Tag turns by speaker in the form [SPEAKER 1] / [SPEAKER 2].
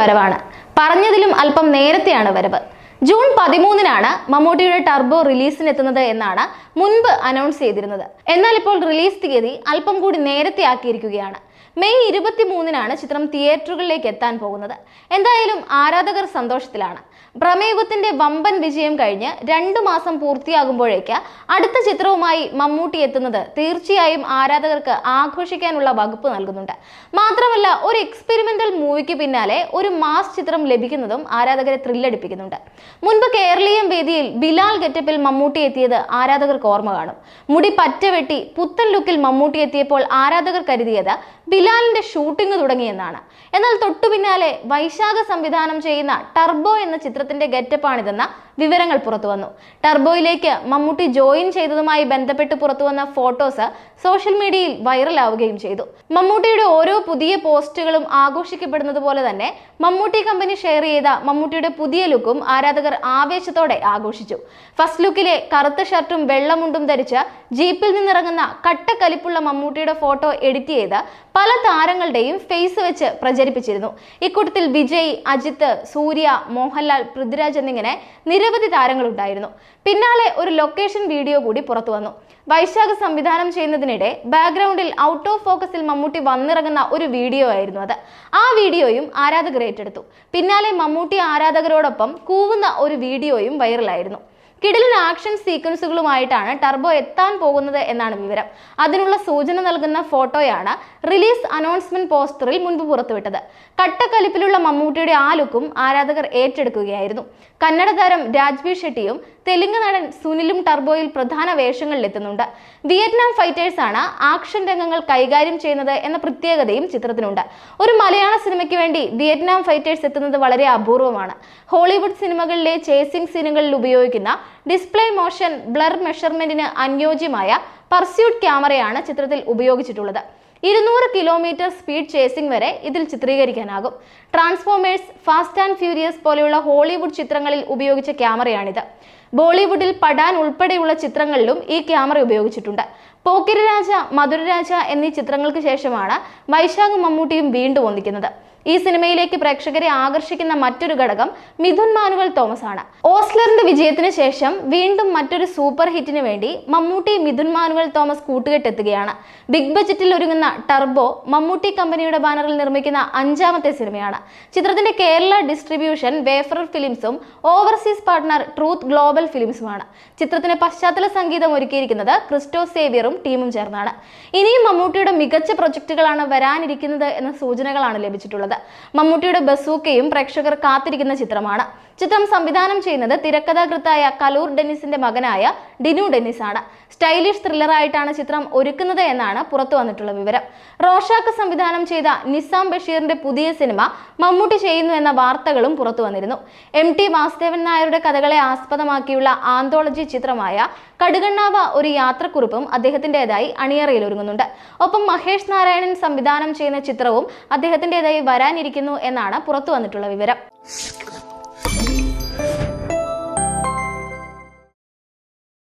[SPEAKER 1] വരവാണ്. പറഞ്ഞതിലും അല്പം നേരത്തെയാണ് വരവ്. ജൂൺ പതിമൂന്നിനാണ് മമ്മൂട്ടിയുടെ ടർബോ റിലീസിനെത്തുന്നത് എന്നാണ് മുൻപ് അനൗൺസ് ചെയ്തിരുന്നത്. എന്നാൽ ഇപ്പോൾ റിലീസ് തീയതി അല്പം കൂടി നേരത്തെ ആക്കിയിരിക്കുകയാണ്. മെയ് ഇരുപത്തി മൂന്നിനാണ് ചിത്രം തിയേറ്ററുകളിലേക്ക് എത്താൻ പോകുന്നത്. എന്തായാലും ആരാധകർ സന്തോഷത്തിലാണ്. പ്രമേയുഗത്തിന്റെ വമ്പൻ വിജയം കഴിഞ്ഞ് രണ്ടു മാസം പൂർത്തിയാകുമ്പോഴേക്ക് അടുത്ത ചിത്രവുമായി മമ്മൂട്ടി എത്തുന്നത് തീർച്ചയായും ആരാധകർക്ക് ആഘോഷിക്കാനുള്ള വകുപ്പ് നൽകുന്നുണ്ട്. മാത്രമല്ല ഒരു എക്സ്പെരിമെന്റൽ മൂവിക്ക് പിന്നാലെ ഒരു മാസ് ചിത്രം ലഭിക്കുന്നതും ആരാധകരെ ത്രില്ലടിപ്പിക്കുന്നുണ്ട് മുൻപ് കേരളീയം വേദിയിൽ ബിലാൽ ഗെറ്റപ്പിൽ മമ്മൂട്ടി എത്തിയത് ആരാധകർക്ക് ഓർമ്മ കാണും. മുടി പറ്റവെട്ടി പുത്തൻ ലുക്കിൽ മമ്മൂട്ടി എത്തിയപ്പോൾ ആരാധകർ കരുതിയത് ബിലാലിന്റെ ഷൂട്ടിംഗ് തുടങ്ങിയെന്നാണ്. എന്നാൽ തൊട്ടു പിന്നാലെ വൈശാഖ സംവിധാനം ചെയ്യുന്ന ടർബോ എന്ന ചിത്രത്തിന്റെ ഗെറ്റപ്പാണിതെന്ന വിവരങ്ങൾ പുറത്തു വന്നു. ടർബോയിലേക്ക് മമ്മൂട്ടി ജോയിൻ ചെയ്തതുമായി ബന്ധപ്പെട്ട് പുറത്തു വന്ന ഫോട്ടോസ് സോഷ്യൽ മീഡിയയിൽ വൈറലാവുകയും ചെയ്തു. മമ്മൂട്ടിയുടെ ഓരോ പുതിയ പോസ്റ്റുകളും ആഘോഷിക്കപ്പെടുന്നത് പോലെ തന്നെ മമ്മൂട്ടി കമ്പനി ഷെയർ ചെയ്ത മമ്മൂട്ടിയുടെ പുതിയ ലുക്കും ആരാധകർ ആവേശത്തോടെ ആഘോഷിച്ചു. ഫസ്റ്റ് ലുക്കിലെ കറുത്ത ഷർട്ടും വെള്ളമുണ്ടും ധരിച്ച് ജീപ്പിൽ നിന്നിറങ്ങുന്ന കട്ടക്കലിപ്പുള്ള മമ്മൂട്ടിയുടെ ഫോട്ടോ എഡിറ്റ് ചെയ്ത് പല താരങ്ങളുടെയും ഫേസ് വെച്ച് പ്രചരിപ്പിച്ചിരുന്നു. ഇക്കൂട്ടത്തിൽ വിജയ് അജിത്ത് സൂര്യ മോഹൻലാൽ പൃഥ്വിരാജ് എന്നിങ്ങനെ നിരവധി താരങ്ങളുണ്ടായിരുന്നു. പിന്നാലെ ഒരു ലൊക്കേഷൻ വീഡിയോ കൂടി പുറത്തു വന്നു. വൈശാഖ് സംവിധാനം ചെയ്യുന്നതിനിടെ ബാക്ക്ഗ്രൗണ്ടിൽ ഔട്ട് ഓഫ് ഫോക്കസിൽ മമ്മൂട്ടി വന്നിറങ്ങുന്ന ഒരു വീഡിയോ ആയിരുന്നു അത്. ആ വീഡിയോയും ആരാധകർ ഏറ്റെടുത്തു. പിന്നാലെ മമ്മൂട്ടി ആരാധകരോടൊപ്പം കൂവുന്ന ഒരു വീഡിയോയും വൈറലായിരുന്നു കിടിലൻ ആക്ഷൻ സീക്വൻസുകളുമായിട്ടാണ് ടർബോ എത്താൻ പോകുന്നത് എന്നാണ് വിവരം. അതിനുള്ള സൂചന നൽകുന്ന ഫോട്ടോയാണ് റിലീസ് അനൗൺസ്മെന്റ് പോസ്റ്ററിൽ മുൻപ് പുറത്തുവിട്ടത്. കട്ടക്കലിപ്പിലുള്ള മമ്മൂട്ടിയുടെ ആ ലുക്കും ആരാധകർ ഏറ്റെടുക്കുകയായിരുന്നു. കന്നഡ താരം രാജ്വീർ ഷെട്ടിയും തെലുങ്ക് നടൻ സുനിലും ടർബോയിൽ പ്രധാന വേഷങ്ങളിൽ എത്തുന്നുണ്ട്. വിയറ്റ്നാം ഫൈറ്റേഴ്സാണ് ആക്ഷൻ രംഗങ്ങൾ കൈകാര്യം ചെയ്യുന്നത് എന്ന പ്രത്യേകതയും ചിത്രത്തിനുണ്ട്. ഒരു മലയാള സിനിമയ്ക്ക് വേണ്ടി വിയറ്റ്നാം ഫൈറ്റേഴ്സ് എത്തുന്നത് വളരെ അപൂർവമാണ്. ഹോളിവുഡ് സിനിമകളിലെ ചേസിംഗ് സീനുകളിൽ ഉപയോഗിക്കുന്ന ഡിസ്പ്ലേ മോഷൻ ബ്ലർ മെഷർമെന്റിന് അനുയോജ്യമായ പർസ്യൂട്ട് ക്യാമറയാണ് ചിത്രത്തിൽ ഉപയോഗിച്ചിട്ടുള്ളത്. ഇരുന്നൂറ് കിലോമീറ്റർ സ്പീഡ് ചേസിംഗ് വരെ ഇതിൽ ചിത്രീകരിക്കാനാകും. ട്രാൻസ്ഫോമേഴ്സ് ഫാസ്റ്റ് ആൻഡ് ഫ്യൂരിയസ് പോലെയുള്ള ഹോളിവുഡ് ചിത്രങ്ങളിൽ ഉപയോഗിച്ച ക്യാമറയാണിത്. ബോളിവുഡിൽ പടാൻ ഉൾപ്പെടെയുള്ള ചിത്രങ്ങളിലും ഈ ക്യാമറ ഉപയോഗിച്ചിട്ടുണ്ട്. പോക്കിരിരാജ മധുരരാജ എന്നീ ചിത്രങ്ങൾക്ക് ശേഷമാണ് വൈശാഖ് മമ്മൂട്ടിയും വീണ്ടും ഒന്നിക്കുന്നത്. ഈ സിനിമയിലേക്ക് പ്രേക്ഷകരെ ആകർഷിക്കുന്ന മറ്റൊരു ഘടകം മിഥുൻ മാനുവൽ തോമസ് ആണ് ഓസ്ലറിന്റെ വിജയത്തിന് ശേഷം വീണ്ടും മറ്റൊരു സൂപ്പർ ഹിറ്റിന് വേണ്ടി മമ്മൂട്ടി മിഥുൻ മാനുവൽ തോമസ് കൂട്ടുകെട്ടെത്തുകയാണ്. ബിഗ് ബജറ്റിൽ ഒരുങ്ങുന്ന ടർബോ മമ്മൂട്ടി കമ്പനിയുടെ ബാനറിൽ നിർമ്മിക്കുന്ന അഞ്ചാമത്തെ സിനിമയാണ്. ചിത്രത്തിന്റെ കേരള ഡിസ്ട്രിബ്യൂഷൻ വേഫർ ഫിലിംസും ഓവർസീസ് പാർട്ട്ണർ ട്രൂത്ത് ഗ്ലോബൽ ഫിലിംസുമാണ്. ചിത്രത്തിന് പശ്ചാത്തല സംഗീതം ഒരുക്കിയിരിക്കുന്നത് ക്രിസ്റ്റോ സേവിയറും ടീമും ചേർന്നാണ്. ഇനിയും മമ്മൂട്ടിയുടെ മികച്ച പ്രൊജക്ടുകളാണ് വരാനിരിക്കുന്നത് എന്ന സൂചനകളാണ് ലഭിച്ചിട്ടുള്ളത്. മമ്മൂട്ടിയുടെ ബസൂക്കയും പ്രേക്ഷകർ കാത്തിരിക്കുന്ന ചിത്രമാണ്. ചിത്രം സംവിധാനം ചെയ്യുന്നത് തിരക്കഥാകൃത്തായ കലൂർ ഡെന്നിസിന്റെ മകനായ ഡിനു ഡെന്നിസ് ആണ് സ്റ്റൈലിഷ് ത്രില്ലറായിട്ടാണ് ചിത്രം ഒരുക്കുന്നത് എന്നാണ് പുറത്തു വന്നിട്ടുള്ള വിവരം. റോഷാക്ക് സംവിധാനം ചെയ്ത നിസാം ബഷീറിന്റെ പുതിയ സിനിമ മമ്മൂട്ടി ചെയ്യുന്നു എന്ന വാർത്തകളും പുറത്തു വന്നിരുന്നു. എം ടി വാസുദേവൻ നായരുടെ കഥകളെ ആസ്പദമാക്കിയുള്ള ആന്തോളജി ചിത്രമായ കടുകണ്ണാവ ഒരു യാത്രക്കുറിപ്പും അദ്ദേഹത്തിന്റെതായി അണിയറയിൽ ഒരുങ്ങുന്നുണ്ട്. ഒപ്പം മഹേഷ് നാരായണൻ സംവിധാനം ചെയ്യുന്ന ചിത്രവും അദ്ദേഹത്തിന്റെതായി വരാനിരിക്കുന്നു എന്നാണ് പുറത്തു വന്നിട്ടുള്ള വിവരം.